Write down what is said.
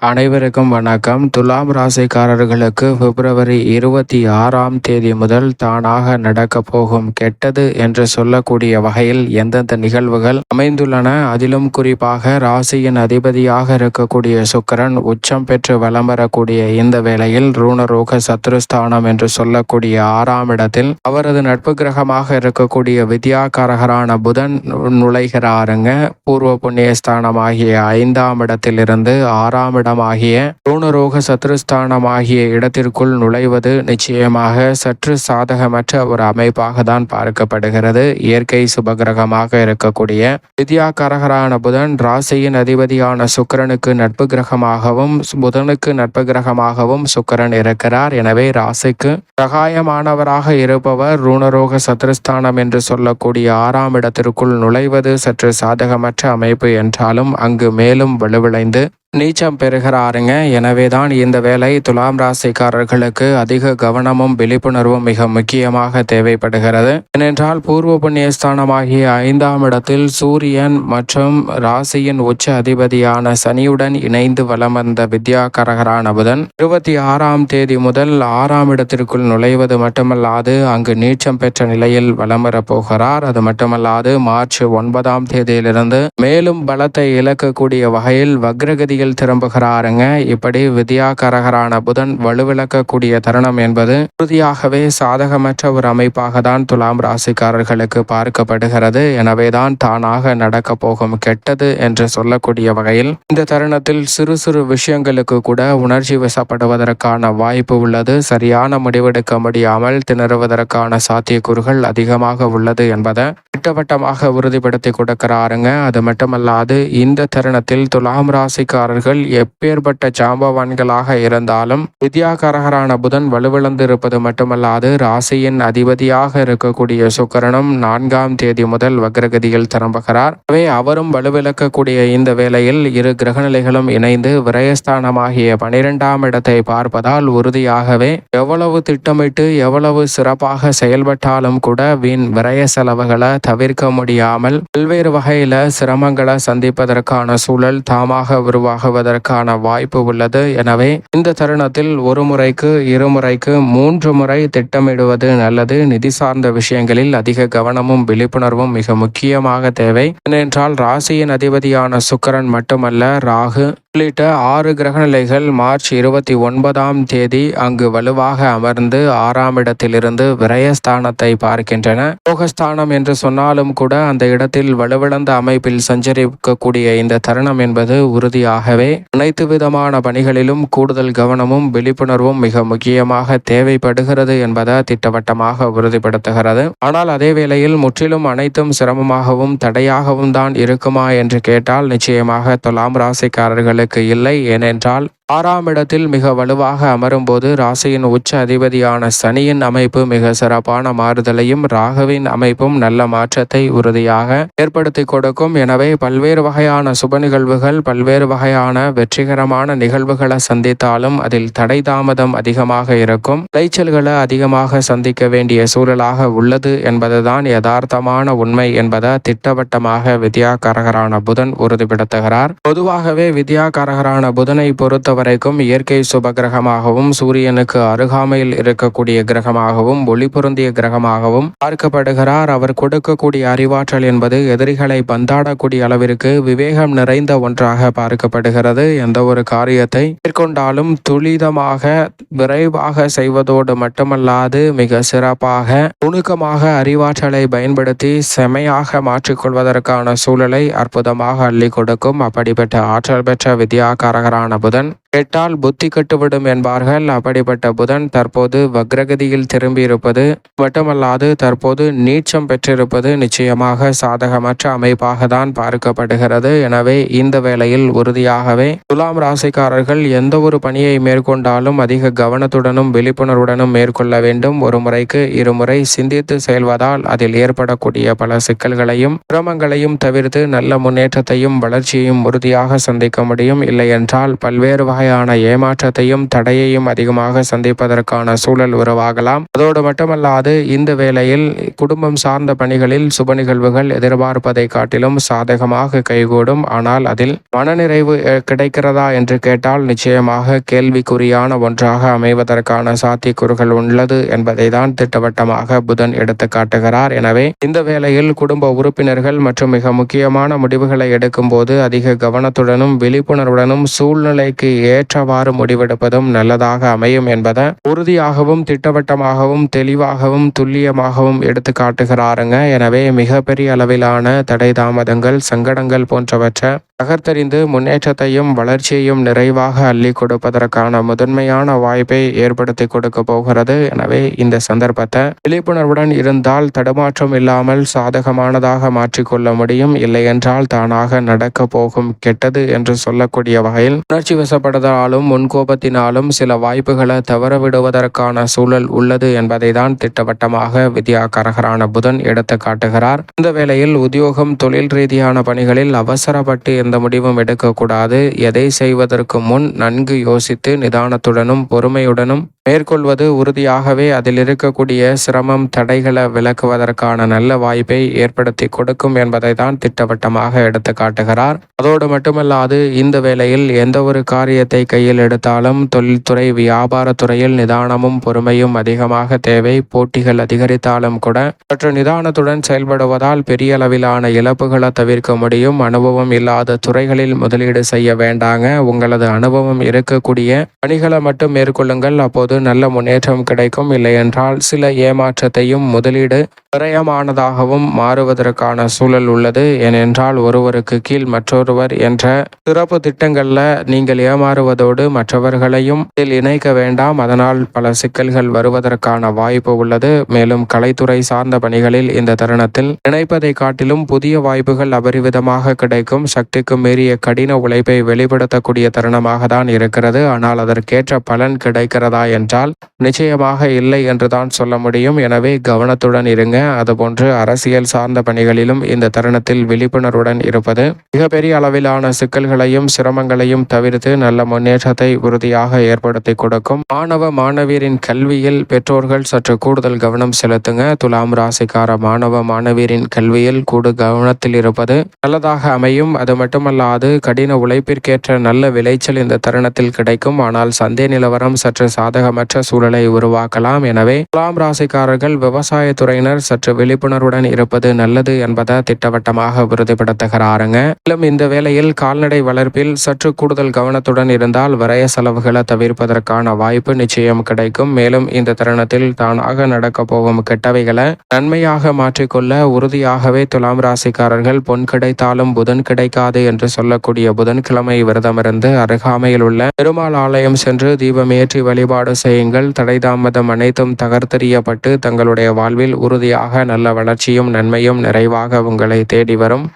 அனைவருக்கும் வணக்கம். துலாம் ராசிக்காரர்களுக்கு பிப்ரவரி இருபத்தி ஆறாம் தேதி முதல் தானாக நடக்கப் போகும் கெட்டது என்று சொல்லக்கூடிய வகையில் எந்தெந்த நிகழ்வுகள் அமைந்துள்ளன? அதிலும் குறிப்பாக ராசியின் அதிபதியாக இருக்கக்கூடிய சுக்கிரன் உச்சம் பெற்று வலம் வரக்கூடிய இந்த வேளையில் ரூணரோக சத்ருஸ்தானம் என்று சொல்லக்கூடிய ஆறாம் இடத்தில் அவரது நட்பு கிரகமாக இருக்கக்கூடிய வித்யாகாரகரான புதன் நுழைகிறாருங்க. பூர்வ புண்ணியஸ்தானமாகிய ஐந்தாம் இடத்திலிருந்து ஆறாம் இடமாகிய ருணரோக சத்ருஸ்தானமாகிய இடத்திற்குள் நுழைவது நிச்சயமாக சற்று சாதகமற்ற ஒரு அமைப்பாக தான் பார்க்கப்படுகிறது இயற்கை சுபகிரகமாக இருக்கக்கூடிய வித்யா கரகரான புதன் ராசியின் அதிபதியான சுக்கிரனுக்கு நட்பு கிரகமாகவும் புதனுக்கு நட்பு கிரகமாகவும் சுக்கரன் இருக்கிறார் எனவே ராசிக்கு சகாயமானவராக இருப்பவர் ரூணரோக சத்ருஸ்தானம் என்று சொல்லக்கூடிய ஆறாம் இடத்திற்குள் நுழைவது சற்று சாதகமற்ற அமைப்பு என்றாலும் அங்கு மேலும் வலுவிழைந்து நீச்சம் பெறுகிறாருங்க. எனவே தான் இந்த வேலை துலாம் ராசிக்காரர்களுக்கு அதிக கவனமும் விழிப்புணர்வும் மிக முக்கியமாக தேவைப்படுகிறது. ஏனென்றால் பூர்வ புண்ணியஸ்தானமாகிய ஐந்தாம் இடத்தில் சூரியன் மற்றும் ராசியின் உச்ச அதிபதியான சனியுடன் இணைந்து வலம் வந்த வித்யாகரகரான புதன் இருபத்தி ஆறாம் தேதி முதல் ஆறாம் இடத்திற்குள் நுழைவது மட்டுமல்லாது அங்கு நீச்சம் பெற்ற நிலையில் வலம் வரப்போகிறார் அது மட்டுமல்லாது மார்ச் ஒன்பதாம் தேதியிலிருந்து மேலும் பலத்தை இழக்கக்கூடிய வகையில் வக்ரகதியில் வழியில் திரும்புகிறாருங்க. இப்படி வித்யாகரகரான புதன் வலுவிழக்கக்கூடிய தருணம் என்பது உறுதியாகவே சாதகமற்ற ஒரு அமைப்பாக தான் துலாம் ராசிக்காரர்களுக்கு பார்க்கப்படுகிறது. எனவேதான் தானாக நடக்க போகும் கெட்டது என்று சொல்லக்கூடிய வகையில் இந்த தருணத்தில் சிறு சிறு விஷயங்களுக்கு கூட உணர்ச்சி வசப்படுவதற்கான வாய்ப்பு உள்ளது. சரியான முடிவெடுக்க முடியாமல் திணறுவதற்கான சாத்தியக்கூறுகள் அதிகமாக உள்ளது என்பதை திட்டவட்டமாக உறுதிப்படுத்தி கொடுக்கிறாருங்க. அது மட்டுமல்லாது இந்த தருணத்தில் துலாம் ராசிக்காரர்கள் எப்பேற்பட்ட ஜாம்பவான்களாக இருந்தாலும் வித்யாகரகரான புதன் வலுவிழந்திருப்பது மட்டுமல்லாது ராசியின் அதிபதியாக இருக்கக்கூடிய சுக்கரனும் நான்காம் தேதி முதல் வக்ரகதியில் திரும்புகிறார் எனவே அவரும் வலுவிழக்கக்கூடிய இந்த வேளையில் இரு கிரகநிலைகளும் இணைந்து விரயஸ்தானமாகிய பனிரெண்டாம் இடத்தை பார்ப்பதால் உறுதியாகவே எவ்வளவு திட்டமிட்டு எவ்வளவு சிறப்பாக செயல்பட்டாலும் கூட வீண் விரய செலவுகளை தவிர்க்க முடியாமல் பல்வேறு வகையில சிரமங்களை சந்திப்பதற்கான சூழல் தாமாக உருவாக உருவாகுவதற்கான வாய்ப்பு உள்ளது. எனவே இந்த தருணத்தில் ஒரு முறைக்கு இருமுறைக்கு மூன்று முறை திட்டமிடுவது நல்லது. நிதி சார்ந்த விஷயங்களில் அதிக கவனமும் விழிப்புணர்வும் மிக முக்கியமாக தேவை. ஏனென்றால் ராசியின் அதிபதியான சுக்கரன் மட்டுமல்ல ராகு உள்ளிட்ட ஆறு கிரகநிலைகள் மார்ச் இருபத்தி ஒன்பதாம் தேதி அங்கு வலுவாக அமர்ந்து ஆறாம் இடத்திலிருந்து விரயஸ்தானத்தை பார்க்கின்றன. போகஸ்தானம் என்று சொன்னாலும் கூட அந்த இடத்தில் வலுவிழந்த அமைப்பில் சஞ்சரிக்கக்கூடிய இந்த தருணம் என்பது உறுதியாகவே அனைத்து விதமான பணிகளிலும் கூடுதல் கவனமும் விழிப்புணர்வும் மிக முக்கியமாக தேவைப்படுகிறது என்பதை திட்டவட்டமாக உறுதிப்படுத்துகிறது. ஆனால் அதே வேளையில் முற்றிலும் அனைத்தும் சிரமமாகவும் தடையாகவும் தான் இருக்குமா என்று கேட்டால் நிச்சயமாக துலாம் ராசிக்காரர்களுக்கு இல்லை ஏனென்றால் ஆறாம் இடத்தில் மிக வலுவாக அமரும்போது ராசியின் உச்ச அதிபதியான சனியின் அமைப்பு மிக சிறப்பான மாறுதலையும் ராகவின் அமைப்பும் நல்ல மாற்றத்தை உறுதியாக ஏற்படுத்தி கொடுக்கும். எனவே பல்வேறு வகையான சுப நிகழ்வுகள் பல்வேறு வகையான வெற்றிகரமான நிகழ்வுகளை சந்தித்தாலும் அதில் தடை தாமதம் அதிகமாக இருக்கும். விளைச்சல்களை அதிகமாக சந்திக்க வேண்டிய சூழலாக உள்ளது என்பதுதான் யதார்த்தமான உண்மை என்பதை திட்டவட்டமாக வித்யாகரகரான புதன் உறுதிப்படுத்துகிறார். பொதுவாகவே வித்யாகரகரான புதனை பொறுத்தவரை வரைக்கும் இயற்கை சுபகிரகமாகவும் சூரியனுக்கு அருகாமையில் இருக்கக்கூடிய கிரகமாகவும் ஒளி பொருந்திய கிரகமாகவும் பார்க்கப்படுகிறார். அவர் கொடுக்கக்கூடிய அறிவாற்றல் என்பது எதிரிகளை பந்தாடக்கூடிய அளவிற்கு விவேகம் நிறைந்த ஒன்றாக பார்க்கப்படுகிறது. எந்த ஒரு காரியத்தை மேற்கொண்டாலும் துரிதமாக விரைவாக செய்வதோடு மட்டுமல்லாது மிக சிறப்பாக நுணுக்கமாக அறிவாற்றலை பயன்படுத்தி செமையாக மாற்றிக்கொள்வதற்கான சூழலை அற்புதமாக அள்ளி கொடுக்கும். அப்படிப்பட்ட ஆற்றல் பெற்ற வித்யாகாரகரான புதன் கேட்டால் புத்தி கட்டுவிடும் என்பார்கள். அப்படிப்பட்ட புதன் தற்போது வக்ரகதியில் திரும்பியிருப்பது மட்டுமல்லாது தற்போது நீச்சம் பெற்றிருப்பது நிச்சயமாக சாதகமற்ற அமைப்பாக தான் பார்க்கப்படுகிறது. எனவே இந்த வேளையில் உறுதியாகவே துலாம் ராசிக்காரர்கள் எந்த ஒரு பணியை மேற்கொண்டாலும் அதிக கவனத்துடனும் விழிப்புணர்வுடனும் மேற்கொள்ள வேண்டும். ஒரு முறைக்கு இருமுறை சிந்தித்து செயல்வதால் அதில் ஏற்படக்கூடிய பல சிக்கல்களையும் சிரமங்களையும் தவிர்த்து நல்ல முன்னேற்றத்தையும் வளர்ச்சியையும் உறுதியாக சந்திக்க முடியும். இல்லை என்றால் பல்வேறு வகை வகையான ஏமாற்றத்தையும் தடையையும் அதிகமாக சந்திப்பதற்கான சூழல் உருவாகலாம். அதோடு மட்டுமல்லாது இந்த வேளையில் குடும்பம் சார்ந்த பணிகளில் சுப நிகழ்வுகள் எதிர்பார்ப்பதை காட்டிலும் சாதகமாக கைகூடும். ஆனால் அதில் மனநிறைவு கிடைக்கிறதா என்று கேட்டால் நிச்சயமாக கேள்விக்குறியான ஒன்றாக அமைவதற்கான சாத்தியக்கூறுகள் உள்ளது என்பதை தான் திட்டவட்டமாக புதன் எடுத்து காட்டுகிறார். எனவே இந்த வேளையில் குடும்ப உறுப்பினர்கள் மற்றும் மிக முக்கியமான முடிவுகளை எடுக்கும்போது அதிக கவனத்துடனும் விழிப்புணர்வுடனும் சூழ்நிலைக்கு ஏற்றவாறு முடிவெடுப்பதும் நல்லதாக அமையும் என்பதை உறுதியாகவும் திட்டவட்டமாகவும் தெளிவாகவும் துல்லியமாகவும் எடுத்து காட்டுகிறாருங்க. எனவே மிகப்பெரிய அளவிலான தடை தாமதங்கள் சங்கடங்கள் போன்றவற்றை தகர்த்தெறிந்து முன்னேற்றத்தையும் வளர்ச்சியையும் நிறைவாக அள்ளி கொடுப்பதற்கான முதன்மையான வாய்ப்பை ஏற்படுத்தி கொடுக்க போகிறது. எனவே இந்த சந்தர்ப்பத்தை விழிப்புணர்வுடன் இருந்தால் தடுமாற்றம் இல்லாமல் சாதகமானதாக மாற்றிக்கொள்ள முடியும். இல்லையென்றால் தானாக நடக்க போகும் கெட்டது என்று சொல்லக்கூடிய வகையில் உணர்ச்சி வசப்படுதலாலும் முன்கோபத்தினாலும் சில வாய்ப்புகளை தவற விடுவதற்கான சூழல் உள்ளது என்பதை தான் திட்டவட்டமாக வித்யா கரகரான புதன் எடுத்து காட்டுகிறார் இந்த வேளையில் உத்தியோகம் தொழில் ரீதியான பணிகளில் அவசரப்பட்டு எந்த முடிவும் எடுக்கக்கூடாது. எதை செய்வதற்கு முன் நன்கு யோசித்து நிதானத்துடனும் பொறுமையுடனும் மேற்கொள்வது உறுதியாகவே அதில் இருக்கக்கூடிய சிரமம் தடைகளை விளக்குவதற்கான நல்ல வாய்ப்பை ஏற்படுத்தி கொடுக்கும் என்பதை தான் திட்டவட்டமாக எடுத்து காட்டுகிறார். அதோடு மட்டுமல்லாது இந்த வேளையில் எந்த ஒரு காரியத்தை கையில் எடுத்தாலும் தொழில்துறை வியாபாரத்துறையில் நிதானமும் பொறுமையும் அதிகமாக தேவை. போட்டிகள் அதிகரித்தாலும் கூட சற்று நிதானத்துடன் செயல்படுவதால் பெரிய அளவிலான இழப்புகளை தவிர்க்க முடியும். அனுபவம் இல்லாத துறைகளில் முதலீடு செய்ய வேண்டாங்க. உங்களது அனுபவம் இருக்கக்கூடிய பணிகளை மட்டும் மேற்கொள்ளுங்கள். அப்போது நல்ல முன்னேற்றம் கிடைக்கும். இல்லையென்றால் சில ஏமாற்றத்தையும் முதலீடு விரயமானதாகவும் மாறுவதற்கான சூழல் உள்ளது. ஏனென்றால் ஒருவருக்கு கீழ் மற்றொருவர் என்ற சிறப்பு திட்டங்களில் நீங்கள் ஏமாறுவதோடு மற்றவர்களையும் இதில் இணைக்க வேண்டாம். அதனால் பல சிக்கல்கள் வருவதற்கான வாய்ப்பு உள்ளது. மேலும் கலைத்துறை சார்ந்த பணிகளில் இந்த தருணத்தில் நினைப்பதை காட்டிலும் புதிய வாய்ப்புகள் அபரிவிதமாக கிடைக்கும். சக்திக்கு மீறிய கடின உழைப்பை வெளிப்படுத்தக்கூடிய தருணமாக தான் இருக்கிறது. ஆனால் அதற்கேற்ற பலன் கிடைக்கிறதா என்றால் நிச்சயமாக இல்லை என்றுதான் சொல்ல முடியும். எனவே கவனத்துடன் இருங்க. அதுபோன்று அரசியல் சார்ந்த பணிகளிலும் இந்த தருணத்தில் விழிப்புணர்வுடன் இருப்பது மிகப்பெரிய அளவிலான சிக்கல்களையும் சிரமங்களையும் தவிர்த்து நல்ல முன்னேற்றத்தை உறுதியாக ஏற்படுத்தி கொடுக்கும். மாணவ மாணவியரின் கல்வியில் பெற்றோர்கள் சற்று கூடுதல் கவனம் செலுத்துங்க. துலாம் ராசிக்கார மாணவ மாணவியரின் கல்வியில் கூடு கவனத்தில் இருப்பது நல்லதாக அமையும். அது மட்டுமல்லாது கடின உழைப்பிற்கேற்ற நல்ல விளைச்சல் இந்த தருணத்தில் கிடைக்கும். ஆனால் சந்தை நிலவரம் சற்று சாதகமற்ற சூழலை உருவாக்கலாம். எனவே துலாம் ராசிக்காரர்கள் விவசாயத்துறையினர் சற்று விழிப்புணர்வுடன் இருப்பது நல்லது என்பதை திட்டவட்டமாக உறுதிப்படுத்துகிறாருங்க. மேலும் இந்த வேளையில் கால்நடை வளர்ப்பில் சற்று கூடுதல் கவனத்துடன் இருந்தால் விரய செலவுகளை தவிர்ப்பதற்கான வாய்ப்பு நிச்சயம் கிடைக்கும். மேலும் இந்த தருணத்தில் தானாக நடக்க போகும் கெட்டவைகளை நன்மையாக மாற்றிக்கொள்ள உறுதியாகவே துலாம் ராசிக்காரர்கள் பொன் கிடைத்தாலும் புதன் கிடைக்காது என்று சொல்லக்கூடிய புதன்கிழமை விரதமிருந்து அருகாமையில் உள்ள பெருமாள் ஆலயம் சென்று தீபம் ஏற்றி வழிபாடு செய்யுங்கள். தடைதாமதம் அனைத்தும் தகர்த்தெறியப்பட்டு தங்களுடைய வாழ்வில் உறுதியாக நல்ல வளர்ச்சியும் நன்மையும் நிறைவாக உங்களை தேடி வரும்.